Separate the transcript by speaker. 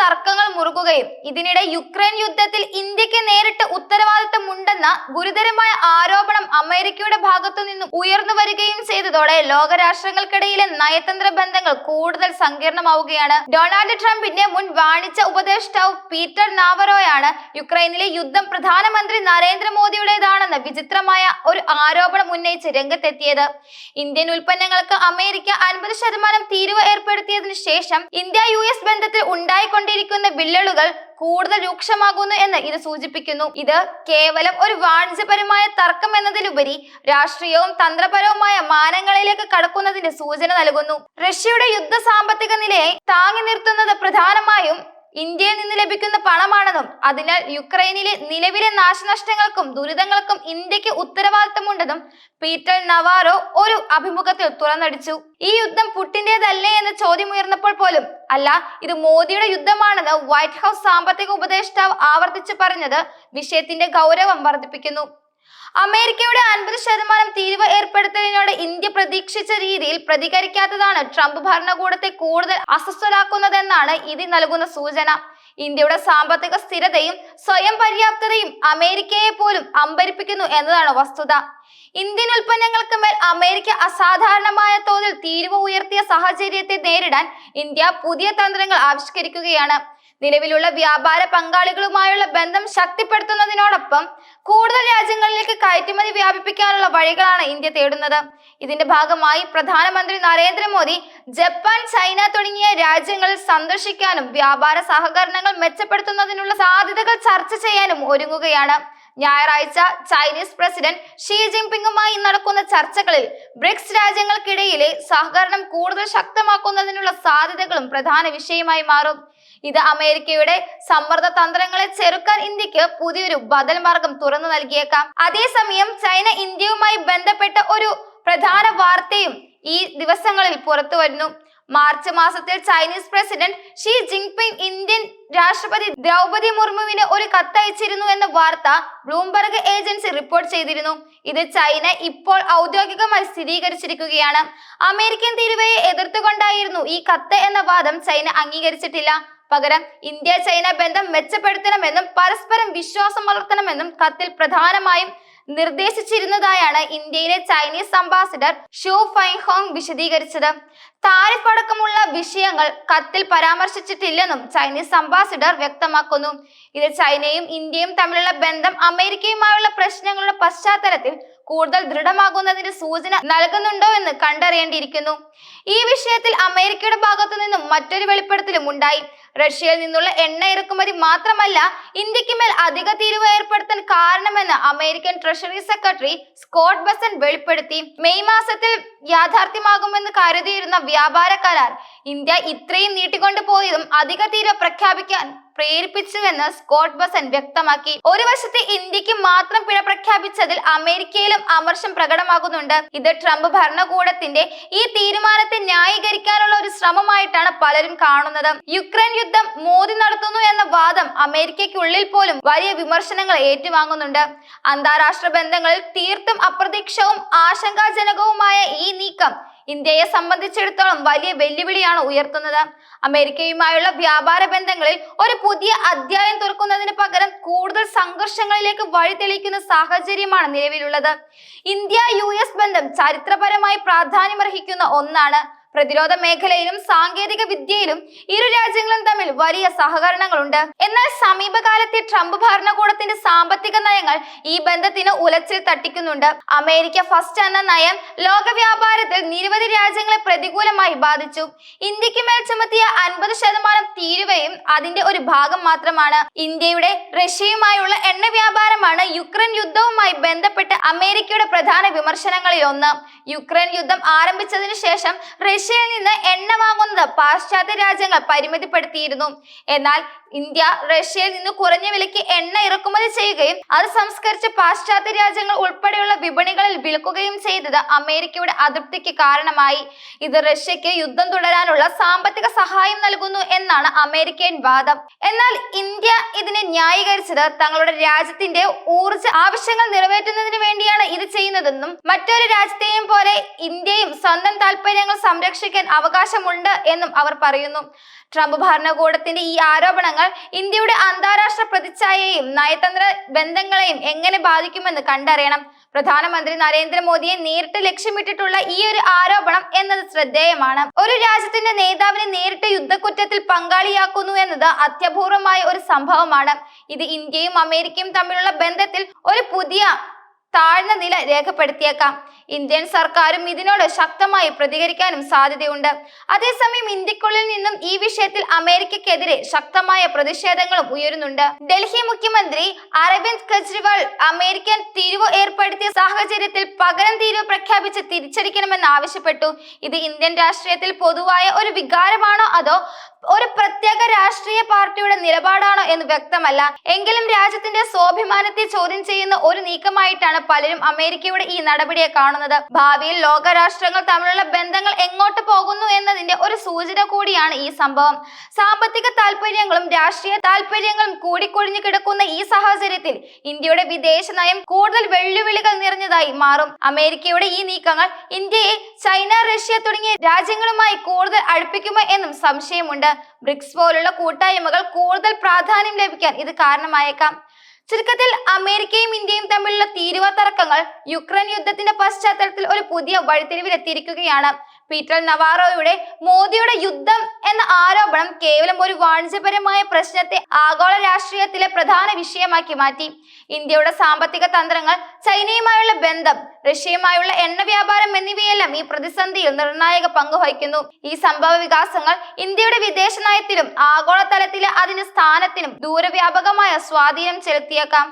Speaker 1: തർക്കങ്ങൾ മുറുകുകയും ഇതിനിടെ യുക്രൈൻ യുദ്ധത്തിൽ ഇന്ത്യയ്ക്ക് നേരിട്ട് ഉത്തരവാദിത്തമുണ്ടെന്ന ഗുരുതരമായ ആരോപണം അമേരിക്കയുടെ ഭാഗത്തു നിന്നും ഉയർന്നു വരികയും ചെയ്തതോടെ ലോകരാഷ്ട്രങ്ങൾക്കിടയിലെ നയതന്ത്ര ബന്ധങ്ങൾ കൂടുതൽ സങ്കീർണമാവുകയാണ്. ഡൊണാൾഡ് ട്രംപിന്റെ മുൻ വാണിജ്യ ഉപദേഷ്ടാവ് പീറ്റർ നാവറോയാണ് യുക്രൈനിലെ യുദ്ധം പ്രധാനമന്ത്രി നരേന്ദ്രമോദിയുടേതാണെന്ന് വിചിത്രമായ ഒരു ആരോപണം ഉന്നയിച്ച് രംഗത്തെത്തിയത്. ഇന്ത്യൻ ഉൽപ്പന്നങ്ങൾക്ക് അമേരിക്ക അൻപത് ശതമാനം തീരുവ ഏർപ്പെടുത്തിയതിനു ശേഷം ഇന്ത്യ യു എസ് ബന്ധത്തിൽ ഉണ്ടായിക്കൊണ്ടിരിക്കുന്ന വിള്ളലുകൾ കൂടുതൽ രൂക്ഷമാകുന്നു എന്ന് ഇത് സൂചിപ്പിക്കുന്നു. ഇത് കേവലം ഒരു വാണിജ്യപരമായ തർക്കം എന്നതിലുപരി രാഷ്ട്രീയവും തന്ത്രപരവുമായ മാനങ്ങളിലേക്ക് കടക്കുന്നതിന്റെ സൂചന നൽകുന്നു. റഷ്യയുടെ യുദ്ധ സാമ്പത്തിക നിലയെ താങ്ങി നിർത്തുന്നത് പ്രധാനമായും ഇന്ത്യയിൽ നിന്ന് ലഭിക്കുന്ന പണമാണെന്നും അതിനാൽ യുക്രൈനിലെ നിലവിലെ നാശനഷ്ടങ്ങൾക്കും ദുരിതങ്ങൾക്കും ഇന്ത്യയ്ക്ക് ഉത്തരവാദിത്തമുണ്ടെന്നും പീറ്റർ നവാറോ ഒരു അഭിമുഖത്തിൽ തുറന്നടിച്ചു. ഈ യുദ്ധം പുട്ടിന്റേതല്ലേ എന്ന ചോദ്യം ഉയർന്നപ്പോൾ പോലും അല്ല ഇത് മോദിയുടെ യുദ്ധമാണെന്ന് വൈറ്റ് ഹൗസ് സാമ്പത്തിക ഉപദേഷ്ടാവ് ആവർത്തിച്ചു പറഞ്ഞത് വിഷയത്തിന്റെ ഗൗരവം വർദ്ധിപ്പിക്കുന്നു. അമേരിക്കയുടെ അൻപത് ശതമാനം തീരുവ ഏർപ്പെടുത്തലിനോട് ഇന്ത്യ പ്രതീക്ഷിച്ച രീതിയിൽ പ്രതികരിക്കാത്തതാണ് ട്രംപ് ഭരണകൂടത്തെ കൂടുതൽ അസ്വസ്ഥരാക്കുന്നതെന്നാണ് ഇതിൽ നൽകുന്ന സൂചന. ഇന്ത്യയുടെ സാമ്പത്തിക സ്ഥിരതയും സ്വയം പര്യാപ്തതയും അമേരിക്കയെ പോലും അമ്പരിപ്പിക്കുന്നു എന്നതാണ് വസ്തുത. ഇന്ത്യൻ ഉൽപ്പന്നങ്ങൾക്ക് മേൽ അമേരിക്ക അസാധാരണമായ തോതിൽ തീരുവ ഉയർത്തിയ സാഹചര്യത്തെ നേരിടാൻ ഇന്ത്യ പുതിയ തന്ത്രങ്ങൾ ആവിഷ്കരിക്കുകയാണ്. നിലവിലുള്ള വ്യാപാര പങ്കാളികളുമായുള്ള ബന്ധം ശക്തിപ്പെടുത്തുന്നതിനോടൊപ്പം കൂടുതൽ രാജ്യങ്ങളിലേക്ക് കയറ്റുമതി വ്യാപിപ്പിക്കാനുള്ള വഴികളാണ് ഇന്ത്യ തേടുന്നത്. ഇതിന്റെ ഭാഗമായി പ്രധാനമന്ത്രി നരേന്ദ്രമോദി ജപ്പാൻ ചൈന തുടങ്ങിയ രാജ്യങ്ങൾ സന്ദർശിക്കാനും വ്യാപാര സഹകരണങ്ങൾ മെച്ചപ്പെടുത്തുന്നതിനുള്ള സാധ്യതകൾ ചർച്ച ചെയ്യാനും ഒരുങ്ങുകയാണ്. ഞായറാഴ്ച ചൈനീസ് പ്രസിഡന്റ് ഷീ ജിൻപിങ്ങുമായി നടക്കുന്ന ചർച്ചകളിൽ ബ്രിക്സ് രാജ്യങ്ങൾക്കിടയിലെ സഹകരണം കൂടുതൽ ശക്തമാക്കുന്നതിനുള്ള സാധ്യതകളും പ്രധാന വിഷയമായി മാറും. ഇത് അമേരിക്കയുടെ സമ്മർദ്ദ തന്ത്രങ്ങളെ ചെറുക്കാൻ ഇന്ത്യയ്ക്ക് പുതിയൊരു ബദൽ മാർഗം തുറന്നു നൽകിയേക്കാം. അതേസമയം ചൈന ഇന്ത്യയുമായി ബന്ധപ്പെട്ട ഒരു പ്രധാന വാർത്തയും ഈ ദിവസങ്ങളിൽ പുറത്തു വരുന്നു. മാർച്ച് മാസത്തിൽ Chinese president Xi Jinping Indian രാഷ്ട്രപതി ദ്രൗപതി മുർമുവിന് ഒരു കത്തയച്ചിരുന്നു എന്ന വാർത്ത ബ്ലൂംബർഗ് ഏജൻസി റിപ്പോർട്ട് ചെയ്തിരുന്നു. ഇത് ചൈന ഇപ്പോൾ ഔദ്യോഗികമായി സ്ഥിരീകരിച്ചിരിക്കുകയാണ്. അമേരിക്കൻ തീരുവയെ എതിർത്തുകൊണ്ടായിരുന്നു ഈ കത്ത് എന്ന വാദം ചൈന അംഗീകരിച്ചിട്ടില്ല. പകരം ഇന്ത്യ ചൈന ബന്ധം മെച്ചപ്പെടുത്തണമെന്നും പരസ്പരം വിശ്വാസം വളർത്തണമെന്നും കത്തിൽ പ്രധാനമായും നിർദ്ദേശിച്ചിരുന്നതായാണ് ഇന്ത്യയിലെ ചൈനീസ് അംബാസിഡർ ഷു ഫൈഹോങ് വിശദീകരിച്ചത്. താരിഫ് അടക്കമുള്ള വിഷയങ്ങൾ കത്തിൽ പരാമർശിച്ചിട്ടില്ലെന്നും ചൈനീസ് അംബാസിഡർ വ്യക്തമാക്കുന്നു. ഇത് ചൈനയും ഇന്ത്യയും തമ്മിലുള്ള ബന്ധം അമേരിക്കയുമായുള്ള പ്രശ്നങ്ങളുടെ പശ്ചാത്തലത്തിൽ കൂടുതൽ ദൃഢമാകുന്നതിന്റെ സൂചന നൽകുന്നുണ്ടോ എന്ന് കണ്ടറിയേണ്ടിയിരിക്കുന്നു. ഈ വിഷയത്തിൽ അമേരിക്കയുടെ ഭാഗത്തു നിന്നും മറ്റൊരു വെളിപ്പെടുത്തലും ഉണ്ടായി. റഷ്യയിൽ നിന്നുള്ള എണ്ണ ഇറക്കുമതി മാത്രമല്ല ഇന്ത്യയ്ക്ക് മേൽ അധിക തീരുവ ഏർപ്പെടുത്താൻ കാരണമെന്ന് American treasury secretary Scott Bessent വെളിപ്പെടുത്തി. മെയ് മാസത്തിൽ യാഥാർത്ഥ്യമാകുമെന്ന് കരുതിയിരുന്ന വ്യാപാര കരാർ ഇന്ത്യ ഇത്രയും നീട്ടിക്കൊണ്ടു പോയതും അധിക തീരുവ പ്രഖ്യാപിക്കാൻ പ്രേരിപ്പിച്ചുവെന്ന് സ്കോട്ട് ബസൻ വ്യക്തമാക്കി. ഒരു വശത്തെ ഇന്ത്യയ്ക്ക് മാത്രം പിഴ പ്രഖ്യാപിച്ചതിൽ അമേരിക്കയിലും അമർഷം പ്രകടമാകുന്നുണ്ട്. ഇത് ട്രംപ് ഭരണകൂടത്തിന്റെ ഈ തീരുമാനത്തെ ശ്രമമായിട്ടാണ് പലരും കാണുന്നത്. യുക്രൈൻ യുദ്ധം മോദി നടത്തുന്നു എന്ന വാദം അമേരിക്കയ്ക്കുള്ളിൽ പോലും വലിയ വിമർശനങ്ങൾ ഏറ്റുവാങ്ങുന്നുണ്ട്. അന്താരാഷ്ട്ര ബന്ധങ്ങളിൽ തീർത്തും അപ്രതീക്ഷവും ആശങ്കാജനകവുമായ ഈ നീക്കം ഇന്ത്യയെ സംബന്ധിച്ചിടത്തോളം വലിയ വെല്ലുവിളിയാണ് ഉയർത്തുന്നത്. അമേരിക്കയുമായുള്ള വ്യാപാര ബന്ധങ്ങളിൽ ഒരു പുതിയ അധ്യായം തുറക്കുന്നതിന് പകരം കൂടുതൽ സംഘർഷങ്ങളിലേക്ക് വഴി വഴിതെളിക്കുന്ന സാഹചര്യമാണ് നിലവിലുള്ളത്. ഇന്ത്യ യു ബന്ധം ചരിത്രപരമായി പ്രാധാന്യമർഹിക്കുന്ന ഒന്നാണ്. പ്രതിരോധ മേഖലയിലും സാങ്കേതിക വിദ്യയിലും ഇരു രാജ്യങ്ങളും തമ്മിൽ വലിയ സഹകരണങ്ങളുണ്ട്. എന്നാൽ സമീപകാലത്തെ ട്രംപ് ഭരണകൂടത്തിന്റെ സാമ്പത്തിക നയങ്ങൾ ഈ ബന്ധത്തിന് ഉലച്ചിൽ തട്ടിക്കുന്നുണ്ട്. അമേരിക്ക ഫസ്റ്റ് എന്ന നയം ലോക വ്യാപാരത്തിൽ നിരവധി രാജ്യങ്ങളെ പ്രതികൂലമായി ബാധിച്ചു. ഇന്ത്യയ്ക്ക് മേൽ ചുമത്തിയ അൻപത് ശതമാനം തീരുവയും അതിന്റെ ഒരു ഭാഗം മാത്രമാണ്. ഇന്ത്യയുടെ റഷ്യയുമായുള്ള എണ്ണ വ്യാപാരമാണ് യുക്രൈൻ യുദ്ധവുമായി ബന്ധപ്പെട്ട് അമേരിക്കയുടെ പ്രധാന വിമർശനങ്ങളിൽ ഒന്ന് യുക്രൈൻ യുദ്ധം ആരംഭിച്ചതിനു ശേഷം റഷ്യയിൽ നിന്ന് എണ്ണ വാങ്ങുന്നത് പാശ്ചാത്യ രാജ്യങ്ങൾ പരിമിതിപ്പെടുത്തിയിരുന്നു. എന്നാൽ ഇന്ത്യ റഷ്യയിൽ നിന്ന് കുറഞ്ഞ വിലയ്ക്ക് എണ്ണ ഇറക്കുമതി ചെയ്യുകയും അത് സംസ്കരിച്ച പാശ്ചാത്യ രാജ്യങ്ങൾ ഉൾപ്പെടെയുള്ള വിപണികളിൽ വിൽക്കുകയും ചെയ്തത് അമേരിക്കയുടെ അതൃപ്തിക്ക് കാരണമായി. ഇത് റഷ്യക്ക് യുദ്ധം തുടരാനുള്ള സാമ്പത്തിക സഹായം നൽകുന്നു എന്നാണ് അമേരിക്കൻ വാദം. എന്നാൽ ഇന്ത്യ ഇതിനെ ന്യായീകരിച്ചത് തങ്ങളുടെ രാജ്യത്തിന്റെ ഊർജ ആവശ്യങ്ങൾ നിറവേറ്റുന്നതിന് വേണ്ടിയാണ് ഇത് ചെയ്യുന്നതെന്നും മറ്റൊരു രാജ്യത്തെയും പോലെ ഇന്ത്യയും സ്വന്തം താല്പര്യങ്ങൾ സംരക്ഷിക്കാൻ അവകാശമുണ്ട് എന്നും അവർ പറയുന്നു. ട്രംപ് ഭരണകൂടത്തിന്റെ ഈ ആരോപണങ്ങൾ ഇന്ത്യയുടെ അന്താരാഷ്ട്ര പ്രതിച്ഛായയെയും നയതന്ത്ര ബന്ധങ്ങളെയും എങ്ങനെ ബാധിക്കുമെന്ന് കണ്ടറിയണം. പ്രധാനമന്ത്രി നരേന്ദ്രമോദിയെ നേരിട്ട് ലക്ഷ്യമിട്ടിട്ടുള്ള ഈ ഒരു ആരോപണം എന്നത് ശ്രദ്ധേയമാണ്. ഒരു രാജ്യത്തിന്റെ നേതാവിനെ നേരിട്ട് യുദ്ധക്കുറ്റത്തിൽ പങ്കാളിയാക്കുന്നു എന്നത് അത്യപൂർവമായ ഒരു സംഭവമാണ്. ഇത് ഇന്ത്യയും അമേരിക്കയും തമ്മിലുള്ള ബന്ധത്തിൽ ഒരു പുതിയ താഴ്ന്ന നില രേഖപ്പെടുത്തിയേക്കാം. ഇന്ത്യൻ സർക്കാരും ഇതിനോട് ശക്തമായി പ്രതികരിക്കാനും സാധ്യതയുണ്ട്. അതേസമയം ഇന്ത്യക്കുള്ളിൽ നിന്നും ഈ വിഷയത്തിൽ അമേരിക്കക്കെതിരെ ശക്തമായ പ്രതിഷേധങ്ങളും ഉയരുന്നുണ്ട്. ഡൽഹി മുഖ്യമന്ത്രി അരവിന്ദ് കെജ്രിവാൾ അമേരിക്കൻ തിരിവ് ഏർപ്പെടുത്തിയ സാഹചര്യത്തിൽ പകരം തീരുവ പ്രഖ്യാപിച്ച് തിരിച്ചടിക്കണമെന്ന് ആവശ്യപ്പെട്ടു. ഇത് ഇന്ത്യൻ രാഷ്ട്രീയത്തിൽ പൊതുവായ ഒരു വികാരമാണോ അതോ ഒരു പ്രത്യേക രാഷ്ട്രീയ പാർട്ടിയുടെ നിലപാടാണോ എന്ന് വ്യക്തമല്ല. എങ്കിലും രാജ്യത്തിന്റെ സ്വാഭിമാനത്തെ ചോദ്യം ചെയ്യുന്ന ഒരു നീക്കമായിട്ടാണ് പലരും അമേരിക്കയുടെ ഈ നടപടിയെ കാണുന്നത്. ഭാവിയിൽ ലോകരാഷ്ട്രങ്ങൾ തമ്മിലുള്ള ബന്ധങ്ങൾ എങ്ങോട്ട് പോകുന്നു എന്നതിന്റെ ഒരു സൂചന കൂടിയാണ് ഈ സംഭവം. സാമ്പത്തിക താല്പര്യങ്ങളും രാഷ്ട്രീയ താല്പര്യങ്ങളും കൂടിക്കൊഴിഞ്ഞു കിടക്കുന്ന ഈ സാഹചര്യത്തിൽ ഇന്ത്യയുടെ വിദേശ നയം കൂടുതൽ വെല്ലുവിളികൾ നിറഞ്ഞതായി മാറും. അമേരിക്കയുടെ ഈ നീക്കങ്ങൾ ഇന്ത്യയെ ചൈന റഷ്യ തുടങ്ങിയ രാജ്യങ്ങളുമായി കൂടുതൽ അടുപ്പിക്കുമോ എന്നും സംശയമുണ്ട്. ബ്രിക്സ് പോലുള്ള കൂട്ടായ്മകൾ കൂടുതൽ പ്രാധാന്യം ലഭിക്കാൻ ഇത് കാരണമായേക്കാം. ചുരുക്കത്തിൽ അമേരിക്കയും ഇന്ത്യയും തമ്മിലുള്ള തീരുവ തർക്കങ്ങൾ യുക്രൈൻ യുദ്ധത്തിന്റെ പശ്ചാത്തലത്തിൽ ഒരു പുതിയ വഴിത്തിരിവിലെത്തിയിരിക്കുകയാണ് പീറ്റർ നവാറോയുടെ മോദിയുടെ യുദ്ധം ആരോപണം കേവലം ഒരു വാണിജ്യപരമായ പ്രശ്നത്തെ ആഗോള രാഷ്ട്രീയത്തിലെ പ്രധാന വിഷയമാക്കി മാറ്റി. ഇന്ത്യയുടെ സാമ്പത്തിക തന്ത്രങ്ങൾ ചൈനയുമായുള്ള ബന്ധം റഷ്യയുമായുള്ള എണ്ണ വ്യാപാരം എന്നിവയെല്ലാം ഈ പ്രതിസന്ധിയിൽ നിർണായക പങ്ക് വഹിക്കുന്നു. ഈ സംഭവ വികാസങ്ങൾ ഇന്ത്യയുടെ വിദേശ നയത്തിലും ആഗോളതലത്തിലെ അതിന്റെ സ്ഥാനത്തിനും ദൂരവ്യാപകമായ സ്വാധീനം ചെലുത്തിയേക്കാം.